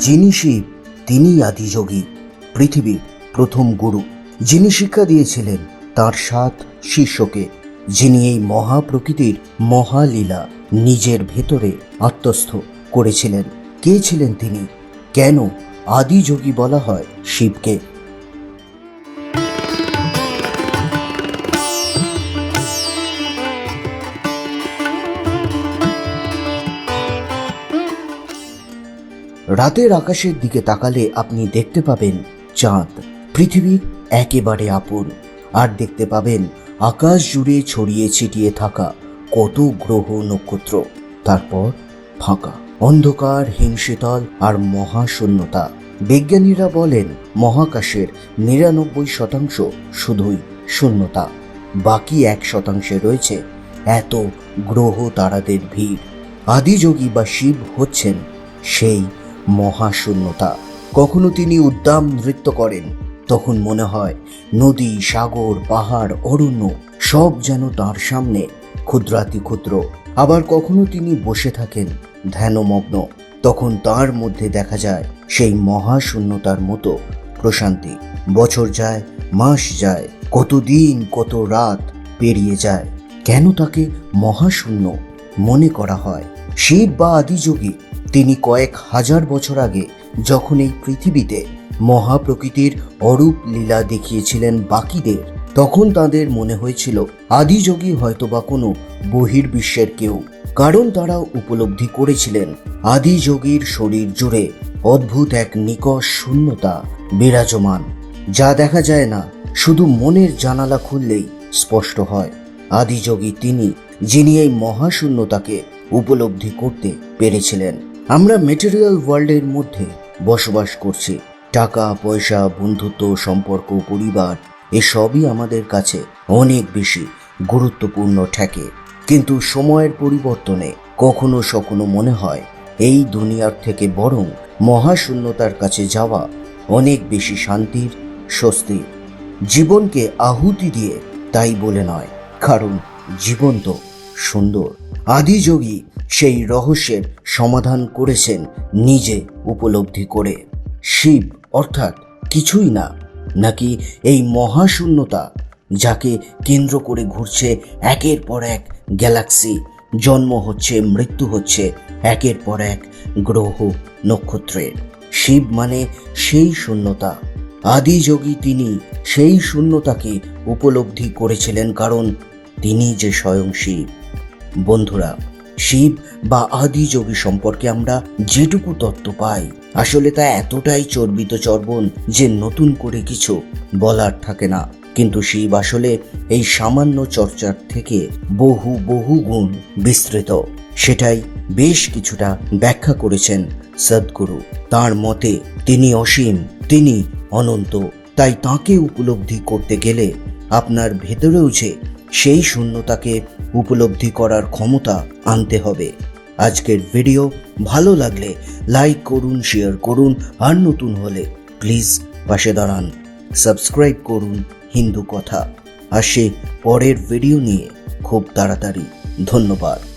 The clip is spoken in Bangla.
যিনি শিব তিনি আদিযোগী, পৃথিবীর প্রথম গুরু। যিনি শিক্ষা দিয়েছিলেন, তার সাত শিষ্যকে, যিনি এই মহাপ্রকৃতির মহালীলা নিজের ভেতরে আত্মস্থ করেছিলেন। কে ছিলেন তিনি? কেন আদিযোগী বলা হয় শিবকে? রাতের আকাশের দিকে তাকালে আপনি দেখতে পাবেন চাঁদ। পৃথিবীর একেবারে আপন আর দেখতে পাবেন আকাশ জুড়ে ছড়িয়ে ছিটিয়ে থাকা কত গ্রহ নক্ষত্র। তারপর ফাঁকা, অন্ধকার, হিমশীতল আর মহাশূন্যতা। বিজ্ঞানীরা বলেন, মহাকাশের নিরানব্বই শতাংশ শুধুই শূন্যতা। বাকি এক শতাংশে রয়েছে এত গ্রহ তারাদের ভিড়। আদিযোগী বা শিব হচ্ছেন সেই মহাশূন্যতা। কখনো তিনি উদ্দাম নৃত্য করেন, তখন মনে হয় নদী, সাগর, পাহাড়, অরণ্য সব যেন তার সামনে ক্ষুদ্রাতি ক্ষুদ্র। আবার কখনো তিনি বসে থাকেন ধ্যানমগ্ন, তখন তার মধ্যে দেখা যায় সেই মহাশূন্যতার মতো প্রশান্তি। বছর যায়, মাস যায় কত দিন কত রাত পেরিয়ে যায়। কেন তাকে মহাশূন্য মনে করা হয়? শিব বা আদিযোগী তিনি কয়েক হাজার বছর আগে যখন এই পৃথিবীতে মহাপ্রকৃতির অরূপ লীলা দেখিয়েছিলেন বাকিদের, তখন তাদের মনে হয়েছিল আদিযোগী হয়তোবা কোনো বহির্বিশ্বের কেউ, কারণ তারা উপলব্ধি করেছিলেন আদিযোগীর শরীর জুড়ে অদ্ভুত এক নিকষ শূন্যতা বিরাজমান, যা দেখা যায় না, শুধু মনের জানালা খুললেই স্পষ্ট হয়। আদিযোগী তিনি, যিনি এই মহাশূন্যতাকে উপলব্ধি করতে পেরেছিলেন। আমরা মেটেরিয়াল ওয়ার্ল্ডের মধ্যে বসবাস করছি। টাকা, পয়সা, বন্ধুত্ব, সম্পর্ক, পরিবার, এসবই আমাদের কাছে অনেক বেশি গুরুত্বপূর্ণ ঠেকে। কিন্তু সময়ের পরিবর্তনে কখনো সখনো মনে হয় এই দুনিয়ার থেকে বরং মহাশূন্যতার কাছে যাওয়া অনেক বেশি শান্তির, স্বস্তির। জীবনকে আহুতি দিয়ে তাই বলে নয়, কারণ জীবন তো সুন্দর। আদিযোগী সেই রহস্যের সমাধান করেছেন নিজে উপলব্ধি করে। শিব অর্থাৎ কিছুই না, নাকি এই মহাশূন্যতা যাকে কেন্দ্র করে ঘুরছে একের পর এক গ্যালাক্সি, জন্ম হচ্ছে, মৃত্যু হচ্ছে একের পর এক গ্রহ নক্ষত্রের। শিব মানে সেই শূন্যতা। আদিযোগী তিনি সেই শূন্যতাকে উপলব্ধি করেছিলেন কারণ তিনি যে স্বয়ং শিব। বন্ধুরা শিব বা আদি যোগী সম্পর্কে আমরা যেটুকু তত্ত্ব পাই, আসলে তা এতটাই চর্বিত চর্বণ যে নতুন করে কিছু বলার থাকে না। কিন্তু শিব আসলে এই সামান্য চর্চার থেকে বহু বহু গুণ বিস্তৃত। সেটাই বেশ কিছুটা ব্যাখ্যা করেছেন সদ্গুরু। তার মতে, তিনি অসীম, তিনি অনন্ত, তাই তাকে উপলব্ধি করতে গেলে আপনার ভেতরেও যে সেই শূন্যতাকে উপলব্ধি করার ক্ষমতা আনতে হবে। আজকের ভিডিও ভালো লাগলে লাইক করুন, শেয়ার করুন, আর নতুন হলে প্লিজ পাশে দাঁড়ান। সাবস্ক্রাইব করুন হিন্দু কথা। আসে পরের ভিডিও নিয়ে। খুব তাড়াতাড়ি। ধন্যবাদ।